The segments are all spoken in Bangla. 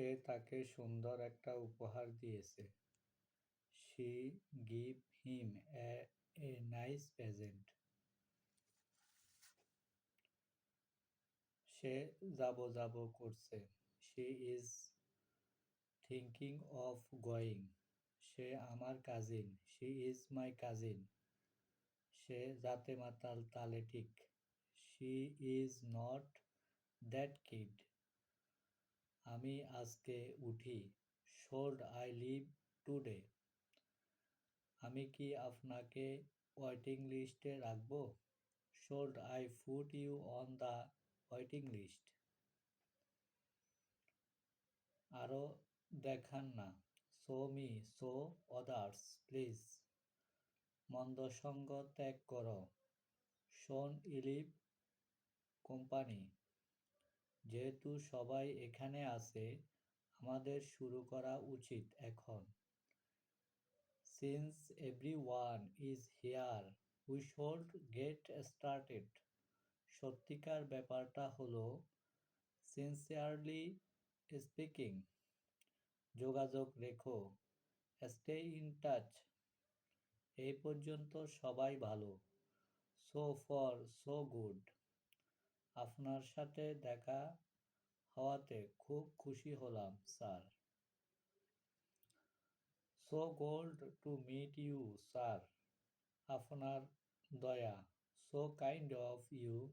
সে তাকে সুন্দর একটা উপহার দিয়েছে। Gave him a, a nice present. সে যাব যাব করছে। She is thinking of going. সে আমার cousin. She is my cousin. সে জাতে মাতাল তালে ঠিক। She is not that kid. আমি আজকে উঠি শোল্ড আই লিভ টুডে। আমি কি আপনাকে ওয়েটিং লিস্টে রাখব? Should I put you on the waiting list. আরও দেখান না। Show me, show others please. মন্দ সঙ্গ ত্যাগ করো। শোন ইলিভ কোম্পানি। যেহেতু সবাই এখানে আছে, আমাদের শুরু করা উচিত এখন। Since everyone is here we should get started সত্যিকার ব্যাপারটা হলো সিনসিয়ারলি স্পিকিং যোগাযোগ রেখো স্টে ইন টাচ এই পর্যন্ত সবাই ভালো। সো ফর সো গুড আপনার সাথে দেখা হওয়াতে খুব খুশি হলাম, sir. So glad to meet you, sir. আপনার দয়া। So kind of you.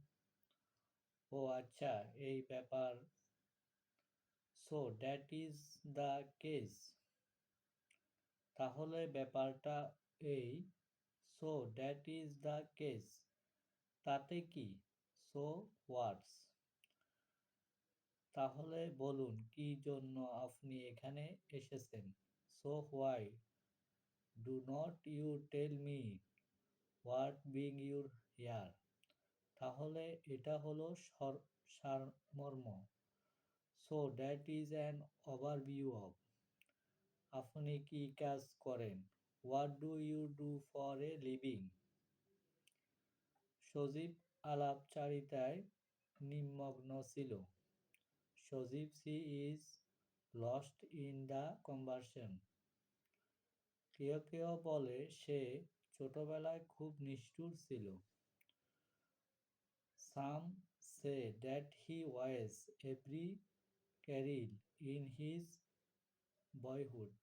ও আচ্ছা এই ব্যাপার। So that is the case. তাহলে ব্যাপারটা এই। So that is the case. তাতে কি? সো ওয়ার্ডস তাহলে বলুন, কি জন্য আপনি এখানে এসেছেন? So why? Do not you tell me what bring your here? তাহলে এটা হলো সর মর্ম so that is an overview of. আপনি কি কাজ করেন? What do you do for a living? সজীব আলাপচারিতায় নিমগ্ন ছিল। সজীব she is lost in the conversation. কেউ কেউ বলে সে ছোটবেলায় খুব নিষ্ঠুর ছিল। Some say that he was very cruel in his boyhood.